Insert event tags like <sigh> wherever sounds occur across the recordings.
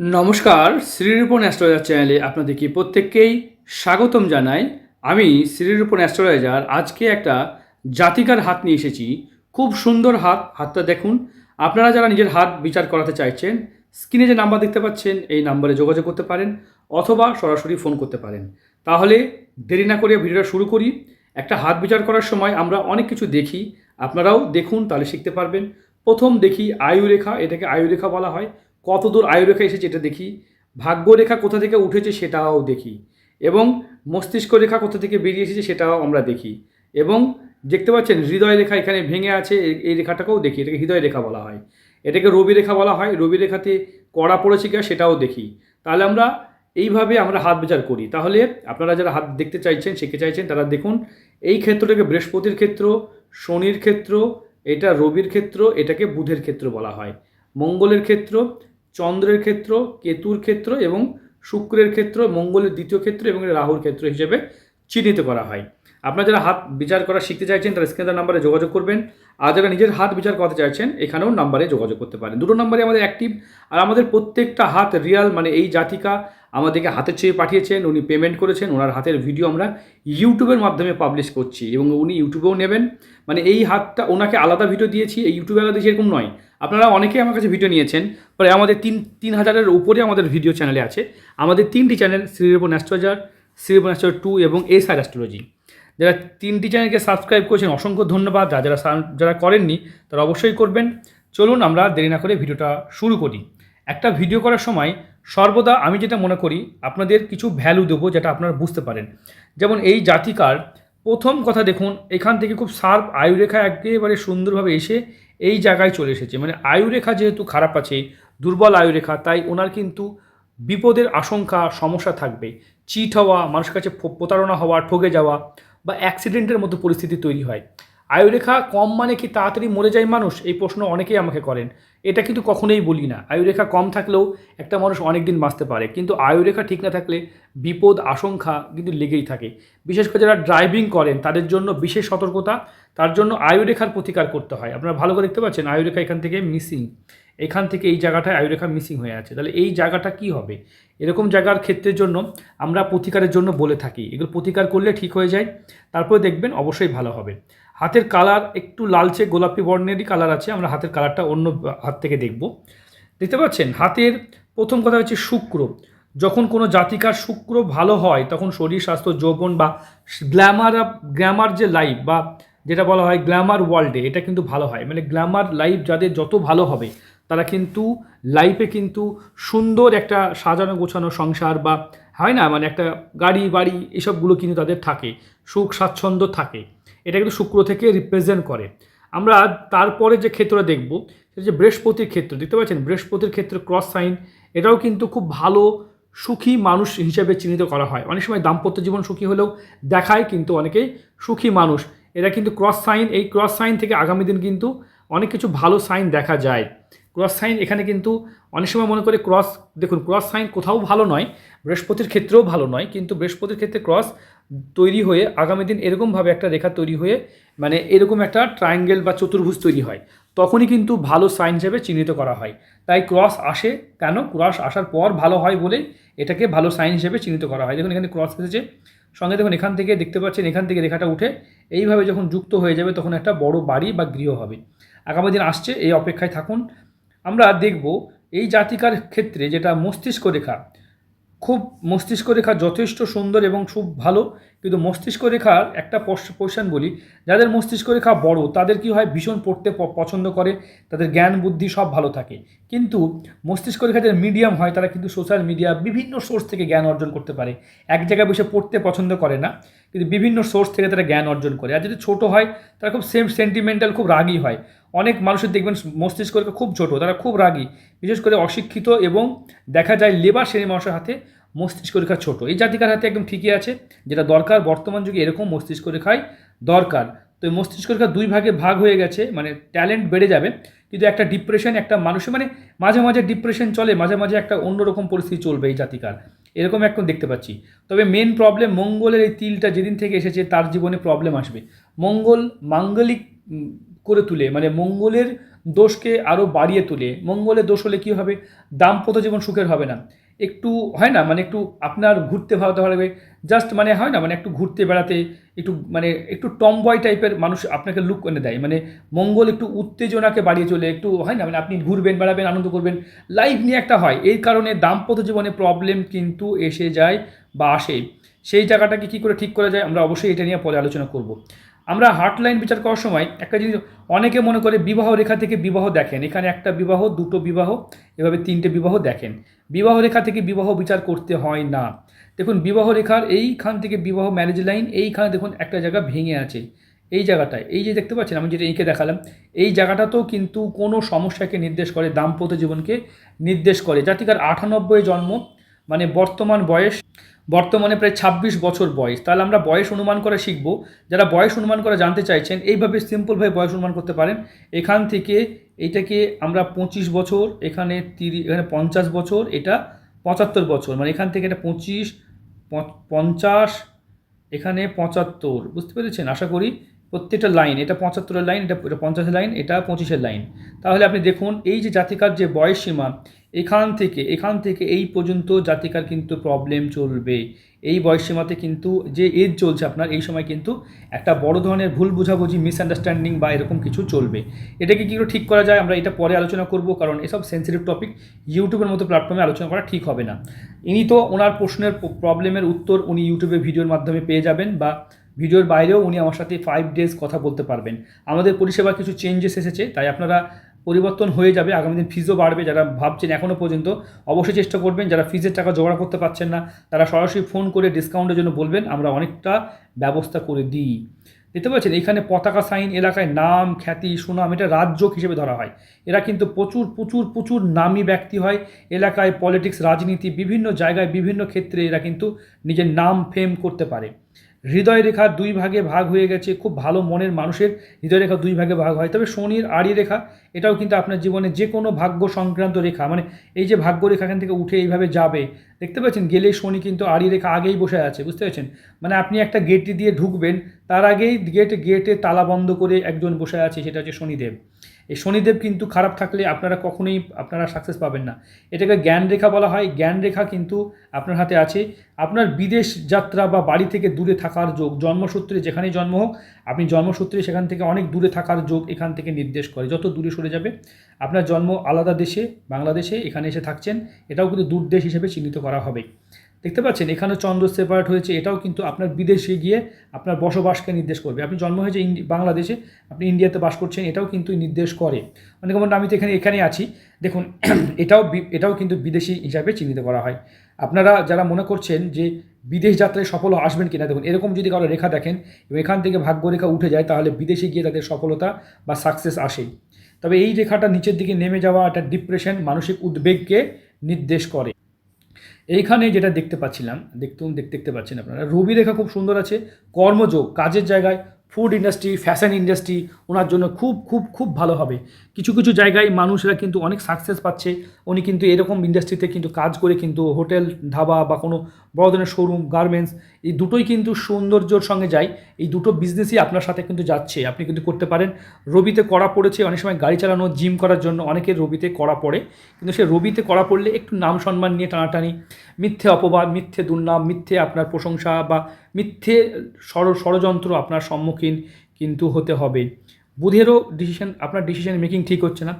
নমস্কার শ্রীরূপন অ্যাস্ট্রোলজার চ্যানেলে আপনাদেরকে প্রত্যেককেই স্বাগতম জানাই। আমি শ্রীরূপন অ্যাস্ট্রোলজার। আজকে একটা জাতিকার হাত নিয়ে এসেছি। খুব সুন্দর হাত, হাতটা দেখুন। আপনারা যারা নিজের হাত বিচার করাতে চাইছেন, স্ক্রিনে যে নাম্বার দেখতে পাচ্ছেন, এই নাম্বারে যোগাযোগ করতে পারেন অথবা সরাসরি ফোন করতে পারেন। তাহলে দেরি না করে ভিডিওটা শুরু করি। একটা হাত বিচার করার সময় আমরা অনেক কিছু দেখি। আপনারাও দেখুন, তাহলে শিখতে পারবেন। প্রথম দেখি আয়ুরেখা, এটাকে আয়ুরেখা বলা হয়। কত দূর আয়ুরেখা এসেছে এটা দেখি, ভাগ্যরেখা কোথা থেকে উঠেছে সেটাও দেখি, এবং মস্তিষ্ক রেখা কোথা থেকে বেরিয়ে এসেছে সেটাও আমরা দেখি, এবং দেখতে পাচ্ছেন হৃদয় রেখা এখানে ভেঙে আছে এই রেখাটাকেও দেখি, এটাকে হৃদয় রেখা বলা হয়। এটাকে রবি রেখা বলা হয়, রবি রেখাতে কড়া পড়েছে কিনা সেটাও দেখি। তাহলে আমরা এইভাবে আমরা হাত বিচার করি। তাহলে আপনারা যারা হাত দেখতে চাইছেন শিখে চাইছেন, তারা দেখুন, এই ক্ষেত্রটাকে বৃহস্পতির ক্ষেত্র, শনির ক্ষেত্র, এটা রবির ক্ষেত্র, এটাকে বুধের ক্ষেত্র বলা হয়। মঙ্গলের ক্ষেত্র চন্দ্রের ক্ষেত্র, কেতুর ক্ষেত্র এবং শুক্রের ক্ষেত্র, মঙ্গলের দ্বিতীয় ক্ষেত্র এবং রাহুর ক্ষেত্র হিসেবে চিহ্নিত করা হয়। আপনারা যারা হাত বিচার করা শিখতে চাইছেন, তারা স্ক্রিনের নাম্বারে যোগাযোগ করবেন। আর যারা নিজের হাত বিচার করতে চাইছেন, এখানেও নাম্বারে যোগাযোগ করতে পারেন। দুটো নাম্বারে আমাদের অ্যাক্টিভ আর আমাদের প্রত্যেকটা হাত রিয়াল মানে এই জাতিকা আমাদেরকে হাতের ছবি পাঠিয়েছেন, উনি পেমেন্ট করেছেন, ওনার হাতের ভিডিও আমরা ইউটিউবের মাধ্যমে পাবলিশ করছি এবং উনি ইউটিউবেও নেবেন। মানে এই হাতটা, ওনাকে আলাদা ভিডিও দিয়েছি, এই ইউটিউবে আলাদা দিয়েছি এরকম নয়। আপনারা অনেকেই আমার কাছে ভিডিও নিয়েছেন, পরে আমাদের তিন তিন হাজারের উপরে আমাদের ভিডিও চ্যানেলে আছে। আমাদের তিনটি channel Shrirupan astrologer Shrirupan astrologer two এবং এস আর অ্যাস্ট্রোলজি যারা তিনটি চ্যানেলকে সাবস্ক্রাইব করেছেন, অসংখ্য ধন্যবাদ। আর যারা যারা করেননি, তারা অবশ্যই করবেন। চলুন আমরা দেরি না করে ভিডিওটা শুরু করি। একটা ভিডিও করার সময় সর্বদা আমি যেটা মনে করি, আপনাদের কিছু ভ্যালু দেবো যেটা আপনারা বুঝতে পারেন। যেমন এই জাতিকার প্রথম কথা দেখুন, এখান থেকে খুব শার্প আয়ুরেখা একেবারে সুন্দরভাবে এসে এই জায়গায় চলে এসেছে। মানে আয়ুরেখা যেহেতু খারাপ আছে, দুর্বল আয়ুরেখা, তাই ওনার কিন্তু বিপদের আশঙ্কা, সমস্যা থাকবে চিট হওয়া, মানুষের কাছে প্রতারণা হওয়া ঠকে যাওয়া বা অ্যাক্সিডেন্টের মতো পরিস্থিতি তৈরি হয়। আয়ুরেখা কম মানে কি তাড়াতাড়ি মরে যায় মানুষ? এই প্রশ্ন অনেকেই আমাকে করেন। এটা কিন্তু কখনোই বলি না। আয়ুরেখা কম থাকলেও একটা মানুষ অনেক দিন বাঁচতে পারে। কিন্তু আয়ুরেখা ঠিক না থাকলে বিপদ, আশঙ্কা কিন্তু লেগেই থাকে। বিশেষ করে যারা ড্রাইভিং করেন, তাদের জন্য বিশেষ সতর্কতা, তার জন্য আয়ুরেখার প্রতিকার করতে হয়। আপনারা ভালো করে দেখতে পাচ্ছেন, আয়ুরেখা এখান থেকে মিসিং এখান থেকে এই জায়গাটায় আয়ুরেখা মিসিং হয়ে আছে। তাহলে এই জায়গাটা কি হবে? এরকম জায়গার ক্ষেত্রের জন্য আমরা প্রতিকারের জন্য বলে থাকি। এগুলো প্রতিকার করলে ঠিক হয়ে যায়। তারপরে দেখবেন অবশ্যই ভালো হবে। হাতের কালার একটু লালচে গোলাপি বর্ণেরই কালার আছে, আমরা হাতের কালারটা অন্য হাত থেকে দেখব। দেখতে পাচ্ছেন? হাতের প্রথম কথা হচ্ছে শুক্র। যখন কোনো জাতিকার শুক্র ভালো হয়, তখন শরীর, স্বাস্থ্য, যৌবন বা গ্ল্যামার গ্ল্যামার যে লাইফ বা যেটা বলা হয় গ্ল্যামার ওয়ার্ল্ডে, এটা কিন্তু ভালো হয়। মানে গ্ল্যামার লাইফ যাদের যত ভালো হবে, তারা কিন্তু লাইফে কিন্তু সুন্দর একটা সাজানো গোছানো সংসার বা, হয় না? মানে একটা গাড়ি, বাড়ি, এসবগুলো কিন্তু তাদের থাকে। সুখ, স্বাচ্ছন্দ্য থাকে। এটা কিন্তু শুক্র থেকে রিপ্রেজেন্ট করে। আমরা তারপরে যে ক্ষেত্রটা দেখব, সেটা যে বৃহস্পতির ক্ষেত্র। দেখতে পাচ্ছেন, বৃহস্পতির ক্ষেত্রে ক্রস সাইন এটাও কিন্তু খুব ভালো সুখী মানুষ হিসেবে চিহ্নিত করা হয়। অনেক সময় দাম্পত্য জীবন সুখী হলেও দেখায় কিন্তু অনেকেই সুখী মানুষ। এরা কিন্তু ক্রস সাইন এই ক্রস সাইন থেকে আগামী দিন কিন্তু অনেক কিছু ভালো সাইন দেখা যায়। ক্রস সাইন এখানে কিন্তু অনেক সময় মনে করে ক্রস দেখুন ক্রস সাইন কোথাও ভালো নয়, বৃহস্পতির ক্ষেত্রেও ভালো নয়, কিন্তু বৃহস্পতির ক্ষেত্রে ক্রস তৈরি হয়ে আগামী দিন এরকমভাবে একটা রেখা তৈরি হয়ে মানে এরকম একটা ট্রায়াঙ্গেল বা চতুর্ভুজ তৈরি হয়। তখনই কিন্তু ভালো সাইন হিসেবে চিহ্নিত করা হয়। তাই ক্রস আসে কেন? ক্রস আসার পর ভালো হয় বলে এটাকে ভালো সাইন হিসেবে চিহ্নিত করা হয়। দেখুন এখানে ক্রস এসেছে। সঙ্গে দেখুন এখান থেকে দেখতে পাচ্ছেন, এখান থেকে রেখাটা উঠে এইভাবে যখন যুক্ত হয়ে যাবে তখন একটা বড় বাড়ি বা গৃহ হবে। আগামী দিন আসছে, এই অপেক্ষায় থাকুন। আমরা দেখব এই জাতিকার ক্ষেত্রে যেটা মস্তিষ্ক রেখা খুব মস্তিষ্ক রেখা যথেষ্ট সুন্দর এবং খুব ভালো। কিন্তু মস্তিষ্ক রেখার একটা পোর্শন বলি, যাদের মস্তিষ্ক রেখা বড়, তাদের কি হয়? ভীষণ পড়তে পছন্দ করে, তাদের জ্ঞান, বুদ্ধি সব ভালো থাকে। কিন্তু মস্তিষ্ক রেখা যাদের মিডিয়াম হয়, তারা কিন্তু সোশ্যাল মিডিয়া বিভিন্ন সোর্স থেকে জ্ঞান অর্জন করতে পারে। এক জায়গায় বসে পড়তে পছন্দ করে না, কিন্তু বিভিন্ন সোর্স থেকে তারা জ্ঞান অর্জন করে। আর যদি ছোটো হয়, তারা খুব সেম সেন্টিমেন্টাল খুব রাগী হয়। অনেক মানুষের দেখবেন মস্তিষ্ক রেখা খুব ছোট, তারা খুব রাগী। বিশেষ করে অশিক্ষিত এবং দেখা যায় লেবার শ্রেণির মানুষের হাতে মস্তিষ্ক রেখা ছোট। এই জাতিকার হাতে একদম ঠিকই আছে, যেটা দরকার। বর্তমান যুগে এরকম মস্তিষ্ক রেখাই দরকার। তো এই মস্তিষ্ক রেখা দুই ভাগে ভাগ হয়ে গেছে মানে ট্যালেন্ট বেড়ে যাবে, কিন্তু একটা ডিপ্রেশন একটা মানুষের মানে মাঝে মাঝে ডিপ্রেশন চলে, মাঝে মাঝে একটা অন্যরকম পরিস্থিতি চলবে এই জাতিকার। এরকম এখন দেখতে পাচ্ছি। তবে মেন প্রবলেম মঙ্গলের এই তিলটা যেদিন থেকে এসেছে, তার জীবনে প্রবলেম আসবে। মঙ্গল মাঙ্গলিক করে তুলে মানে মঙ্গলের দোষকে আরও বাড়িয়ে তোলে। মঙ্গলের দোষ হলে কী হবে? দাম্পত্য জীবন সুখের হবে না। একটু হয় না মানে একটু আপনার ঘুরতে ভালো হবে জাস্ট মানে হয় না মানে একটু ঘুরতে বেড়াতে, একটু মানে একটু টমবয় টাইপের মানুষ আপনাকে লুক এনে দেয়। মানে মঙ্গল একটু উত্তেজনাকে বাড়িয়ে চলে, একটু হয় না মানে আপনি ঘুরবেন, বেড়াবেন, আনন্দ করবেন। লাইফ নিয়ে একটা হয়, এই কারণে দাম্পত্য জীবনে প্রবলেম কিন্তু এসে যায় বা আসে। সেই জায়গাটাকে কী করে ঠিক করা যায়, আমরা অবশ্যই এটা নিয়ে পরে আলোচনা করব। আমরা হার্টলাইন বিচার করার সময় একটা জিনিস অনেকে মনে করে বিবাহ রেখা থেকে বিবাহ দেখেন। এখানে একটা বিবাহ, দুটো বিবাহ, এভাবে তিনটে বিবাহ দেখেন। বিবাহ রেখা থেকে বিবাহ বিচার করতে হয় না। দেখুন, বিবাহ রেখার এইখান থেকে বিবাহ ম্যারেজ লাইন এইখানে দেখুন একটা জায়গা ভেঙে আছে। এই জায়গাটায়, এই যে দেখতে পাচ্ছেন, আমি যেটা এঁকে দেখালাম, এই জায়গাটাতেও কিন্তু কোনো সমস্যাকে নির্দেশ করে, দাম্পত্য জীবনকে নির্দেশ করে। জাতিকার আটানব্বই জন্ম মানে বর্তমান বয়স, বর্তমানে প্রায় ছাব্বিশ বছর বয়স। তাহলে আমরা বয়স অনুমান করা শিখব। যারা বয়স অনুমান করা জানতে চাইছেন, এইভাবে সিম্পলভাবে বয়স অনুমান করতে পারেন। এখান থেকে এটাকে আমরা পঁচিশ বছর, এখানে তিরিশ, এখানে পঞ্চাশ বছর, এটা পঁচাত্তর বছর। মানে এখান থেকে এটা পঁচিশ পঞ্চাশ, এখানে পঁচাত্তর। বুঝতে পেরেছেন? আশা করি প্রত্যেকটা লাইন, এটা পঁচাত্তরের লাইন, এটা এটা পঞ্চাশের লাইন, এটা পঁচিশের লাইন। তাহলে আপনি দেখুন, এই যে জাতিকার যে বয়স সীমা এখান থেকে এখান থেকে এই পর্যন্ত জাতিকার কিন্তু প্রবলেম চলবে। এই বয়স সীমাতে কিন্তু যে এজ চলছে আপনার, এই সময় কিন্তু একটা বড় ধরনের ভুল বোঝাবুঝি মিসআন্ডারস্ট্যান্ডিং বা এরকম কিছু চলবে। এটাকে কী করে ঠিক করা যায়, আমরা এটা পরে আলোচনা করব, কারণ এসব সেন্সিটিভ টপিক ইউটিউবের মতো প্ল্যাটফর্মে আলোচনা করা ঠিক হবে না। ইনি তো ওনার প্রশ্নের প্রবলেমের উত্তর উনি ইউটিউবে ভিডিওর মাধ্যমে পেয়ে যাবেন বা ভিডিওর বাইরেও উনি আমার সাথে ফাইভ ডেজ কথা বলতে পারবেন। আমাদের পরিষেবা কিছু চেঞ্জেস এসেছে, তাই আপনারা পরিবর্তন হয়ে যাবে, আগামী দিন ফিজও বাড়বে, যারা ভাবছেন এখনও পর্যন্ত অবশ্যই চেষ্টা করবেন, যারা ফিজের টাকা জোগাড় করতে পারছেন না, তারা সরাসরি ফোন করে ডিসকাউন্টের জন্য বলবেন, আমরা অনেকটা ব্যবস্থা করে দিই। দেখতে পাচ্ছেন, এখানে পতাকা সাইন এলাকায় নাম, খ্যাতি, সুনাম, এটা রাজ্য হিসেবে ধরা হয়। এরা কিন্তু প্রচুর প্রচুর প্রচুর নামী ব্যক্তি হয়। এলাকায় পলিটিক্স রাজনীতি, বিভিন্ন জায়গায়, বিভিন্ন ক্ষেত্রে এরা কিন্তু নিজের নাম ফেম করতে পারে। হৃদয় রেখা দুই ভাগে ভাগ হয়ে গেছে, খুব ভালো মনের মানুষের হৃদয় রেখা দুই ভাগে ভাগ হয়। তবে শনির আড়ি রেখা, এটাও কিন্তু আপনার জীবনে যে কোনো ভাগ্য সংক্রান্ত রেখা মানে এই যে ভাগ্য রেখা এখান থেকে উঠে এইভাবে যাবে, দেখতে পাচ্ছেন গেলে শনি কিন্তু আড়ি রেখা আগেই বসে আছে, বুঝতে পারছেন? মানে আপনি একটা গেটটি দিয়ে ঢুকবেন, তার আগেই গেট, গেটে তালা বন্ধ করে একজন বসে আছে, সেটা হচ্ছে শনিদেব। এই শনিদেব কিন্তু খারাপ থাকলে আপনারা কখনোই আপনারা সাকসেস পাবেন না। এটাকে জ্ঞান রেখা বলা হয়। জ্ঞান রেখা কিন্তু আপনার হাতে আছে। আপনার বিদেশ যাত্রা বা বাড়ি থেকে দূরে থাকার যোগ, জন্মসূত্রে যেখানেই জন্ম হোক, আপনি জন্মসূত্রে সেখান থেকে অনেক দূরে থাকার যোগ এখান থেকে নির্দেশ করে। যত দূরে সরে যাবে, আপনার জন্ম আলাদা দেশে, বাংলাদেশে এখানে এসে থাকছেন। এটাও কিন্তু দূর দেশ হিসেবে চিহ্নিত করা হবে। দেখতে পাচ্ছেন, এখানে চন্দ্র সেপারেট হয়েছে, এটাও কিন্তু আপনার বিদেশে গিয়ে আপনার বসবাসকে নির্দেশ করবে। আপনি জন্ম হয়েছে বাংলাদেশে, আপনি ইন্ডিয়াতে বাস করছেন, এটাও কিন্তু নির্দেশ করে। অনেকে বলেন আমি তো এখানে এখানে আছি। দেখুন, <clears throat> এটাও এটাও কিন্তু বিদেশি হিসাবে চিহ্নিত করা হয়। আপনারা যারা মনে করছেন যে বিদেশ যাত্রায় সফল আসবেন কিনা, দেখুন, এরকম যদি কারও রেখা দেখেন এবং এখান থেকে ভাগ্য রেখা উঠে যায়, তাহলে বিদেশে গিয়ে তাদের সফলতা বা সাকসেস আসে তবে এই রেখাটা নিচের দিকে নেমে যাওয়া একটা ডিপ্রেশন মানসিক উদ্বেগকে নির্দেশ করে। এইখানে যেটা দেখতে পাচ্ছিলাম, দেখতে দেখতে দেখতে পাচ্ছেন আপনারা রবি রেখা খুব সুন্দর আছে, কর্মযোগ, কাজের জায়গায় ফুড ইন্ডাস্ট্রি ফ্যাশন ইন্ডাস্ট্রি ওনার জন্য খুব খুব খুব ভালো হবে। কিছু কিছু জায়গায় মানুষরা কিন্তু অনেক সাকসেস পাচ্ছে। উনি কিন্তু এরকম ইন্ডাস্ট্রিতে কিন্তু কাজ করে কিন্তু হোটেল ধাবা বা কোনো বড় ধরনের শোরুম গার্মেন্টস এই দুটোই কিন্তু সৌন্দর্যর সঙ্গে যায়। এই দুটো বিজনেসই আপনার সাথে কিন্তু যাচ্ছে। আপনি কিন্তু করতে পারেন। রবিতে কড়া পড়েছে, অনেক সময় গাড়ি চালানো জিম করার জন্য অনেকের রবিতে কড়া পড়ে। কিন্তু সে রবিতে কড়া পড়লে একটু নাম সম্মান নিয়ে টানাটানি, মিথ্যে অপবাদ, মিথ্যে দুর্নাম, মিথ্যে আপনার প্রশংসা বা মিথ্যে ষড় ষড়যন্ত্র আপনার সম্মুখীন কিন্তু হতে হবে। বুধেরও ডিসিশন আপনার ডিসিশন মেকিং ঠিক হচ্ছে না।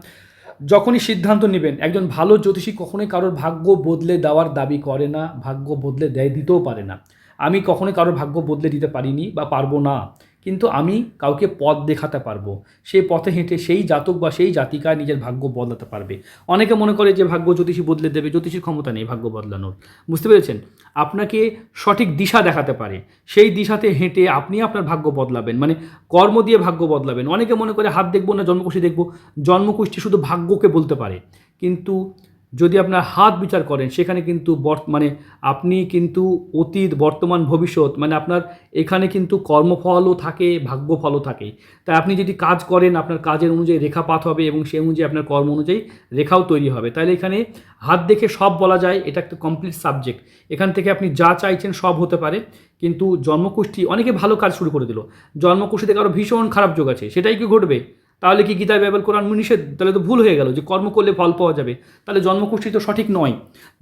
যখনই সিদ্ধান্ত নেবেন, একজন ভালো জ্যোতিষী কখনোই কারোর ভাগ্য বদলে দেওয়ার দাবি করে না, ভাগ্য বদলে দেয়, দিতেও পারে না। আমি কখনোই কারোর ভাগ্য বদলে দিতে পারিনি বা পারব না। কিন্তু আমি কাউকে পথ দেখাতে পারব। সেই পথে হেঁটে সেই জাতক বা সেই জাতিকা নিজের ভাগ্য বদলাতে পারবে। অনেকে মনে করে যে ভাগ্য জ্যোতিষী বদলে দেবে, জ্যোতিষীর ক্ষমতা নেই ভাগ্য বদলানোর। বুঝতে পেরেছেন? আপনাকে সঠিক দিশা দেখাতে পারে। সেই দিশাতে হেঁটে আপনি আপনার ভাগ্য বদলাবেন। মানে কর্ম দিয়ে ভাগ্য বদলাবেন। অনেকে মনে করে হাত দেখব না, জন্মকুষ্ঠী দেখব। জন্মকুষ্ঠী শুধু ভাগ্যকে বলতে পারে। কিন্তু যদি আপনার হাত বিচার করেন, সেখানে কিন্তু মানে আপনি কিন্তু অতীত, বর্তমান, ভবিষ্যৎ মানে আপনার এখানে কিন্তু কর্মফলও থাকে, ভাগ্যফলও থাকে। তাই আপনি যদি কাজ করেন, আপনার কাজের অনুযায়ী রেখাপাত হবে এবং সেই অনুযায়ী আপনার কর্ম অনুযায়ী রেখাও তৈরি হবে। তাহলে এখানে হাত দেখে সব বলা যায়, এটা একটা কমপ্লিট সাবজেক্ট এখান থেকে আপনি যা চাইছেন সব হতে পারে, কিন্তু জন্মকুষ্ঠী অনেকে ভালো কাজ শুরু করে দিল। জন্মকুষ্ঠীতে কারও ভীষণ খারাপ যোগ আছে, সেটাই কি ঘটবে? তাহলে কি গীতা বাইবেল, কোরআন নিষেধ তাহলে তো ভুল হয়ে গেল যে কর্ম করলে ফল পাওয়া যাবে। তাহলে জন্মকুষ্ঠী তো সঠিক নয়।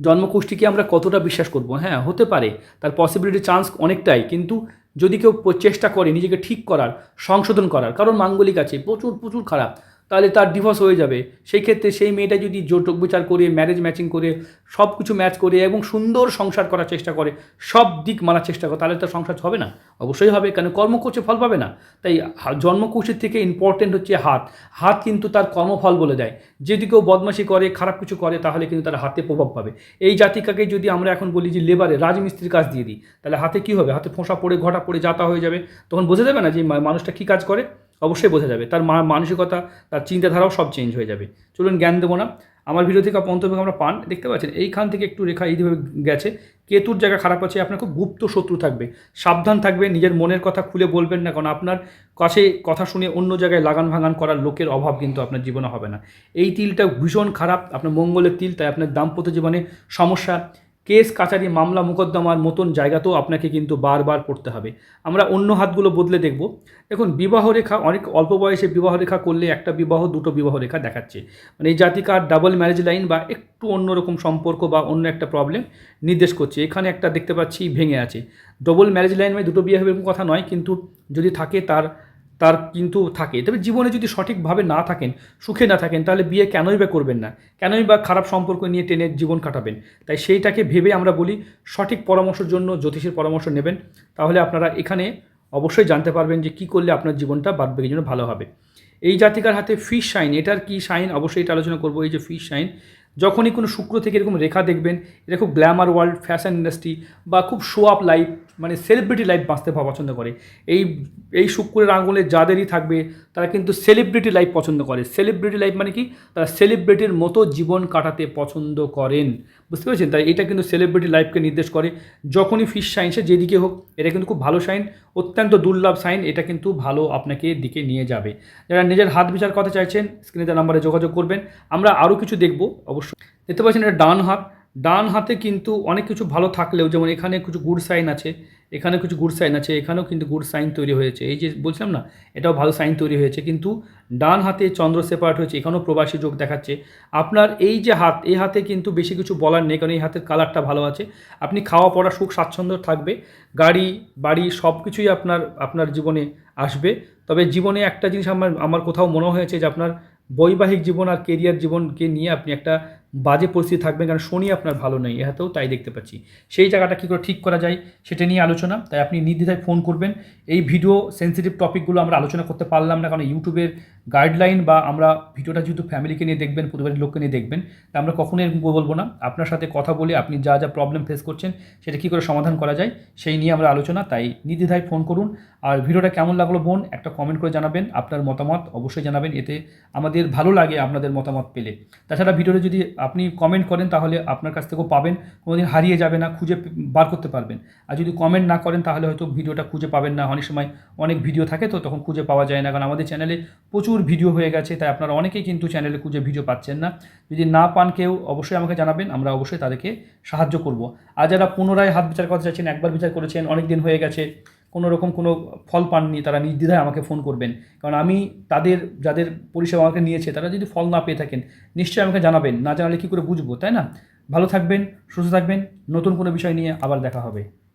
জন্মকুষ্ঠীকে আমরা কতটা বিশ্বাস করব? হ্যাঁ হতে পারে। তার পসিবিলিটি চান্স অনেকটাই। কিন্তু যদি কেউ চেষ্টা করে নিজেকে ঠিক করার, সংশোধন করার, কারণ মাঙ্গলিক আছে, প্রচুর প্রচুর খারাপ। তাহলে তার ডিভোর্স হয়ে যাবে। সেই ক্ষেত্রে সেই মেয়েটা যদি জোটক বিচার করে ম্যারেজ ম্যাচিং করে সব কিছু ম্যাচ করে এবং সুন্দর সংসার করার চেষ্টা করে, সব দিক মানার চেষ্টা করে, তাহলে তার সংসার হবে না। অবশ্যই হবে, কেন কর্ম করছে ফল পাবে না। তাই জন্মকুশির থেকে ইম্পর্টেন্ট হচ্ছে হাত। হাত কিন্তু তার কর্মফল বলে দেয়। যদি কেউ বদমাশি করে, খারাপ কিছু করে, তাহলে কিন্তু তার হাতে প্রভাব পাবে। এই জাতিকাকে যদি আমরা এখন বলি যে লেবারে রাজমিস্ত্রির কাজ দিয়ে দিই, তাহলে হাতে কী হবে? হাতে ফোঁসা পড়ে, ঘটা পড়ে, যাতা হয়ে যাবে। তখন বোঝা যাবে না যে মানুষটা কী কাজ করে? অবশ্যই বোঝা যাবে। তার মানসিকতা, তার চিন্তাধারাও সব চেঞ্জ হয়ে যাবে। চলুন জ্ঞান দেবো না। আমার ভিডিও থেকে মন্তব্য আমরা পান। দেখতে পাচ্ছেন, এইখান থেকে একটু রেখা এইভাবে গেছে। কেতুর জায়গা খারাপ আছে? আপনার খুব গুপ্ত শত্রু থাকবে। সাবধান থাকবে, নিজের মনের কথা খুলে বলবেন না। কারণ আপনার কাছে কথা শুনে অন্য জায়গায় লাগান ভাঙান করার লোকের অভাব কিন্তু আপনার জীবনে হবে না। এই তিলটা ভীষণ খারাপ। আপনার মঙ্গলের তিল, তাই আপনার দাম্পত্য জীবনে সমস্যা। কেস, কাচারি, মামলা, মোকদ্দমার মতন জায়গাতেও আপনাকে কিন্তু বারবার পড়তে হবে। আমরা অন্য হাতগুলো বদলে দেখব। দেখুন, বিবাহ রেখা, অনেক অল্প বয়সে বিবাহ রেখা করলে একটা বিবাহ, দুটো বিবাহ রেখা দেখাচ্ছে। মানে এই জাতিকার ডাবল ম্যারেজ লাইন বা একটু অন্যরকম সম্পর্ক বা অন্য একটা প্রবলেম নির্দেশ করছে। এখানে একটা দেখতে পাচ্ছি ভেঙে আছে। ডবল ম্যারেজ লাইন মানে দুটো বিয়ে হবে কথা নয়, কিন্তু যদি থাকে তার তার কিন্তু থাকে। তবে জীবনে যদি সঠিকভাবে না থাকেন, সুখে না থাকেন, তাহলে বিয়ে কেনই বা করবেন না? কেনই বা খারাপ সম্পর্ক নিয়ে টেনে জীবন কাটাবেন? তাই সেইটাকে ভেবে আমরা বলি, সঠিক পরামর্শের জন্য জ্যোতিষের পরামর্শ নেবেন। তাহলে আপনারা এখানে অবশ্যই জানতে পারবেন যে কী করলে আপনার জীবনটা বাদবাকির জন্য ভালো হবে। এই জাতিকার হাতে ফিশ শাইন এটার কি শাইন অবশ্যই এটা আলোচনা করব। এই যে ফিশ শাইন যখনই কোনো শুক্র থেকে এরকম রেখা দেখবেন, এটা খুব গ্ল্যামার ওয়ার্ল্ড ফ্যাশন ইন্ডাস্ট্রি বা খুব শো আপ লাইফ মানে সেলিব্রিটি লাইফ বাঁচতে পছন্দ করে। এই এই শুক্রের আঙুলে যাদেরই থাকবে, তারা কিন্তু সেলিব্রিটি লাইফ পছন্দ করে। সেলিব্রিটি লাইফ মানে কি? তারা সেলিব্রিটির মতো জীবন কাটাতে পছন্দ করেন। বুঝতে পেরেছেন? তাই এটা কিন্তু সেলিব্রিটি লাইফকে নির্দেশ করে। যখনই ফিশ সাইন সে যেদিকে হোক, এটা কিন্তু খুব ভালো সাইন অত্যন্ত দুর্লভ সাইন এটা কিন্তু ভালো আপনাকে দিকে নিয়ে যাবে। যারা নিজের হাত বিচার কথা চাইছেন স্ক্রিনে দেওয়া নাম্বারে যোগাযোগ করবেন। আমরা আরও কিছু দেখব, অবশ্যই দেখতে পাচ্ছেন এটা ডান হাত। ডান হাতে কিন্তু অনেক কিছু ভালো থাকলেও, যেমন এখানে কিছু গুড সাইন আছে এখানে কিছু গুড সাইন আছে, এখানেও কিন্তু গুড সাইন তৈরি হয়েছে। এই যে বলছিলাম না, এটাও ভালো সাইন তৈরি হয়েছে। কিন্তু ডান হাতে চন্দ্র সেপারেট হয়েছে, এখানেও প্রবাসী যোগ দেখাচ্ছে। আপনার এই যে হাত, এই হাতে কিন্তু বেশি কিছু বলার নেই, কারণ এই হাতের কালারটা ভালো আছে। আপনি খাওয়া পড়া, সুখ, স্বাচ্ছন্দ্য থাকবে। গাড়ি, বাড়ি সব কিছুই আপনার আপনার জীবনে আসবে। তবে জীবনে একটা জিনিস আমার আমার কোথাও মনে হয়েছে যে আপনার বৈবাহিক জীবন আর কেরিয়ার জীবনকে নিয়ে আপনি একটা বাজে পরিস্থিতি থাকবেন কারণ শনি আপনার ভালো নেই এ হাতেও তাই দেখতে পাচ্ছি। সেই জায়গাটা কী করে ঠিক করা যায়, সেটা নিয়ে আলোচনা, তাই আপনি নির্দ্বিধায় ফোন করবেন। এই ভিডিও সেন্সিটিভ টপিকগুলো আমরা আলোচনা করতে পারলাম না, কারণ ইউটিউবের গাইডলাইন বা আমরা ভিডিওটা যেহেতু ফ্যামিলিকে নিয়ে দেখবেন, পরিবারের লোককে নিয়ে দেখবেন, তা আমরা কখনোই বলব না। আপনার সাথে কথা বলে আপনি যা যা প্রবলেম ফেস করছেন, সেটা কী করে সমাধান করা যায়, সেই নিয়ে আমরা আলোচনা, তাই নির্দ্বিধায় ফোন করুন। আর ভিডিওটা কেমন লাগল বোন, একটা কমেন্ট করে জানাবেন, আপনার মতামত অবশ্যই জানাবেন, এতে আমাদের ভালো লাগে আপনাদের মতামত পেলে। তাছাড়া ভিডিওটা যদি আপনি কমেন্ট করেন তাহলে আপনার কাছ থেকেও পাবেন, কোনোদিন হারিয়ে যাবে না, খুঁজে বার করতে পারবেন। আর যদি কমেন্ট না করেন তাহলে হয়তো ভিডিওটা খুঁজে পাবেন না। অনেক সময় অনেক ভিডিও থাকে তো তখন খুঁজে পাওয়া যায় না। কারণ আমাদের চ্যানেলে প্রচুর ভিডিও হয়ে গেছে, তাই আপনারা অনেকেই কিন্তু চ্যানেলে খুঁজে ভিডিও পাচ্ছেন না। যদি না পান কেউ, অবশ্যই আমাকে জানাবেন, আমরা অবশ্যই তাদেরকে সাহায্য করব। আর যারা পুনরায় হাত বিচার করতে চাইছেন, একবার বিচার করেছেন অনেক দিন হয়ে গেছে কোনো রকম কোনো ফল পাননি, তারা নির্দ্বিধায় আমাকে ফোন করবেন। কারণ আমি তাদের, যাদের পরিষেবা আমাকে নিয়েছে, তারা যদি ফল না পেয়ে থাকেন, নিশ্চয়ই আমাকে জানাবেন। না জানালে কী করে বুঝব, তাই না? ভালো থাকবেন, সুস্থ থাকবেন। নতুন কোনো বিষয় নিয়ে আবার দেখা হবে।